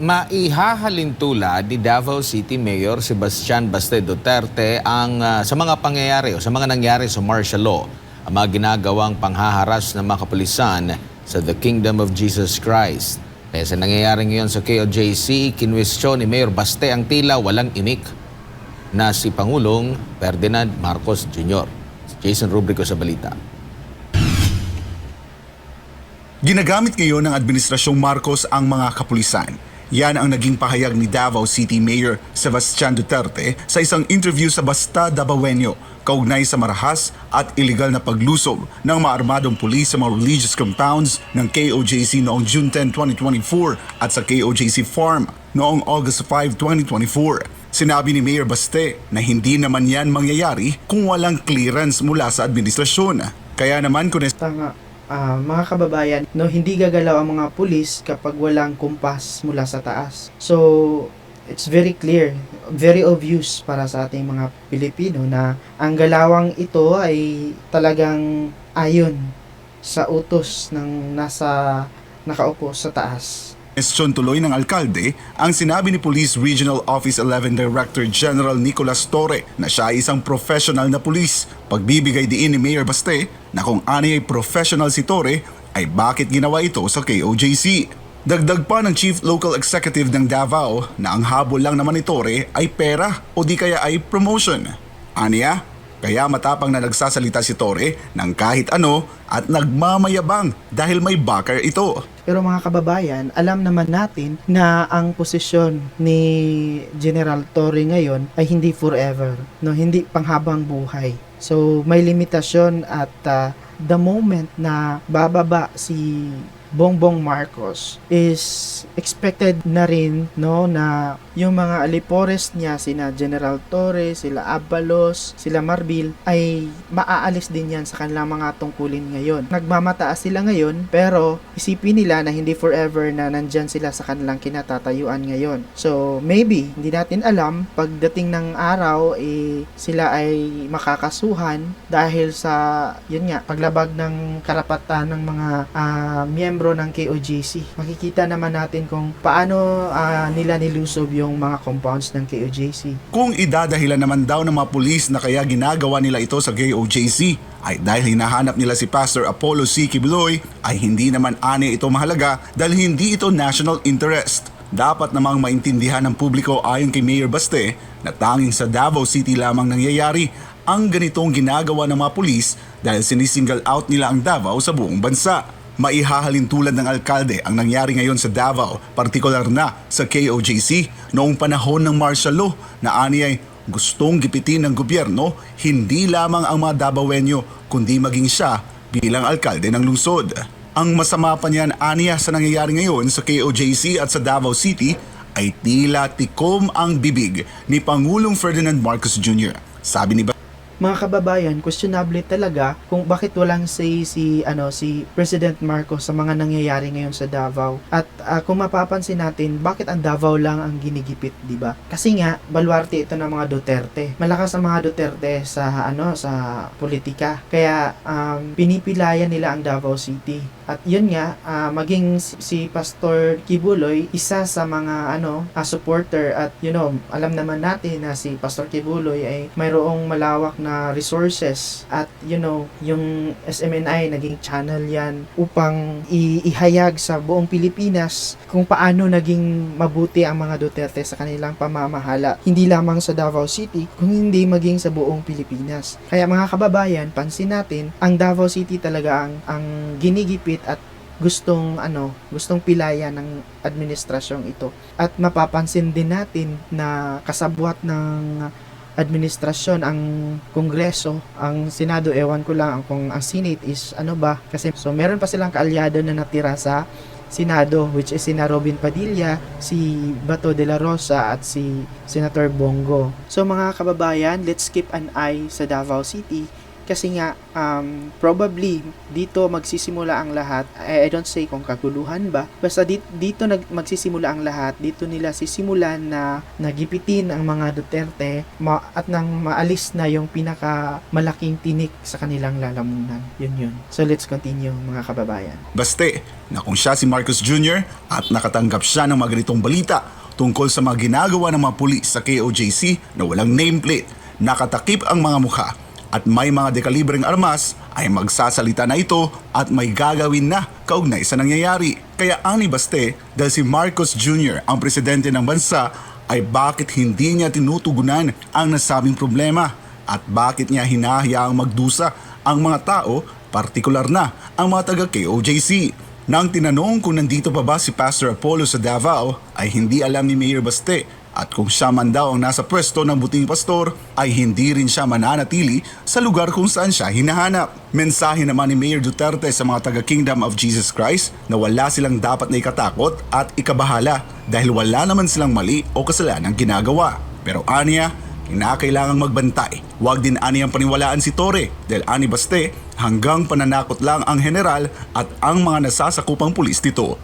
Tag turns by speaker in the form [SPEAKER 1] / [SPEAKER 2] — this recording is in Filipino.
[SPEAKER 1] maihahalin tulad ni Davao City Mayor Sebastian Baste Duterte ang ah, sa mga pangyayari o sa mga nangyari sa martial law ang mga ginagawang panghaharas ng mga kapulisan sa The Kingdom of Jesus Christ. Kaya sa nangyayari ngayon sa KOJC, kinwestiyon ni Mayor Baste ang tila walang imik na si Pangulong Ferdinand Marcos Jr. Jason Rubrico sa balita.
[SPEAKER 2] Ginagamit ngayon ng Administrasyong Marcos ang mga kapulisan. Yan ang naging pahayag ni Davao City Mayor Sebastian Duterte sa isang interview sa Basta Davaoenyo kaugnay sa marahas at iligal na paglusob ng maarmadong pulis sa mga religious compounds ng KOJC noong June 10, 2024 at sa KOJC Farm noong August 5, 2024. Sinabi ni Mayor Baste na hindi naman yan mangyayari kung walang clearance mula sa administrasyon. Kaya naman kung
[SPEAKER 3] Tama. Ah, mga kababayan, no, hindi gagalaw ang mga pulis kapag walang kumpas mula sa taas. So, it's very clear, very obvious para sa ating mga Pilipino na ang galawang ito ay talagang ayon sa utos ng nasa nakaupo sa taas.
[SPEAKER 2] Question tuloy ng alkalde ang sinabi ni Police Regional Office 11 Director General Nicolas Torre na siya ay isang professional na pulis. Pagbibigay diin ni Mayor Baste na kung ani ay professional si Torre ay bakit ginawa ito sa KOJC. Dagdag pa ng Chief Local Executive ng Davao na ang habol lang naman ni Torre ay pera o di kaya ay promotion. Aniya, kaya matapang na nagsasalita si Torre ng kahit ano at nagmamayabang dahil may backer ito.
[SPEAKER 3] Pero mga kababayan, alam naman natin na ang posisyon ni General Torre ngayon ay hindi forever, no, hindi panghabang buhay. So may limitasyon at ah, the moment na bababa si Bongbong Marcos is expected na rin no na yung mga alipores niya sina General Torre, sila Abalos, sila Marbil ay maaalis din yan sa kanilang mga tungkulin ngayon. Nagmamataas sila ngayon pero isipin nila na hindi forever na nandyan sila sa kanilang kinatatayuan ngayon. So maybe hindi natin alam pagdating ng araw eh sila ay makakasuhan dahil sa yun nga paglabag ng karapatan ng mga ah, miyembro ng KOJC. Makikita naman natin kung paano ah, nila nilusob yung mga compounds ng KOJC.
[SPEAKER 2] Kung idadahilan naman daw ng mga pulis na kaya ginagawa nila ito sa KOJC ay dahil hinahanap nila si Pastor Apollo C. Kibuloy ay hindi naman ani ito mahalaga dahil hindi ito national interest. Dapat namang maintindihan ng publiko ayon kay Mayor Baste na tanging sa Davao City lamang nangyayari ang ganitong ginagawa ng mga pulis dahil sinisingle out nila ang Davao sa buong bansa. Maihahalin tulad ng alkalde ang nangyari ngayon sa Davao, partikular na sa KOJC noong panahon ng martial law na ani ay gustong gipitin ng gobyerno hindi lamang ang mga Davaoenyo kundi maging siya bilang alkalde ng lungsod. Ang masama pa niyan aniya sa nangyayari ngayon sa KOJC at sa Davao City ay tila tikom ang bibig ni Pangulong Ferdinand Marcos Jr. Sabi ni
[SPEAKER 3] mga kababayan, questionable talaga kung bakit walang say si ano si President Marcos sa mga nangyayari ngayon sa Davao. At ah, kung mapapansin natin, bakit ang Davao lang ang ginigipit, 'di ba? Kasi nga baluarte ito ng mga Duterte. Malakas ang mga Duterte sa ano sa politika. Kaya um, pinipilayan nila ang Davao City. At yun nga, ah, maging si, Pastor Kibuloy, isa sa mga ano, ah, supporter at you know, alam naman natin na si Pastor Kibuloy ay mayroong malawak na resources at you know, yung SMNI naging channel yan upang ihayag sa buong Pilipinas kung paano naging mabuti ang mga Duterte sa kanilang pamamahala. Hindi lamang sa Davao City, kung hindi maging sa buong Pilipinas. Kaya mga kababayan, pansin natin, ang Davao City talaga ang, ang ginigipit at gustong ano, gustong pilaya ng administrasyong ito. At mapapansin din natin na kasabwat ng administrasyon ang kongreso, ang senado, ewan ko lang kung ang senate is ano ba kasi so meron pa silang kaalyado na natira sa Senado which is sina Robin Padilla, si Bato de la Rosa at si Senator Bongo. So mga kababayan, let's keep an eye sa Davao City kasi nga um, probably dito magsisimula ang lahat. I, I don't say kung kaguluhan ba. Basta dito, dito nag, magsisimula ang lahat. Dito nila sisimulan na nagipitin ang mga Duterte ma, at nang maalis na yung pinaka malaking tinik sa kanilang lalamunan. Yun yun. So let's continue mga kababayan.
[SPEAKER 2] Baste na kung siya si Marcos Jr. at nakatanggap siya ng mga ganitong balita tungkol sa mga ginagawa ng mga pulis sa KOJC na walang nameplate, nakatakip ang mga mukha at may mga dekalibreng armas ay magsasalita na ito at may gagawin na kaugnay sa nangyayari. Kaya ani Baste dahil si Marcos Jr. ang presidente ng bansa ay bakit hindi niya tinutugunan ang nasabing problema at bakit niya hinahayaang magdusa ang mga tao, partikular na ang mga taga KOJC. Nang tinanong kung nandito pa ba si Pastor Apollo sa Davao ay hindi alam ni Mayor Baste at kung siya man daw ang nasa pwesto ng buting pastor ay hindi rin siya mananatili sa lugar kung saan siya hinahanap. Mensahe naman ni Mayor Duterte sa mga taga Kingdom of Jesus Christ na wala silang dapat na ikatakot at ikabahala dahil wala naman silang mali o kasalanang ginagawa. Pero aniya, kinakailangang magbantay. Huwag din ani ang paniwalaan si Tore dahil ani baste hanggang pananakot lang ang general at ang mga nasasakupang pulis nito.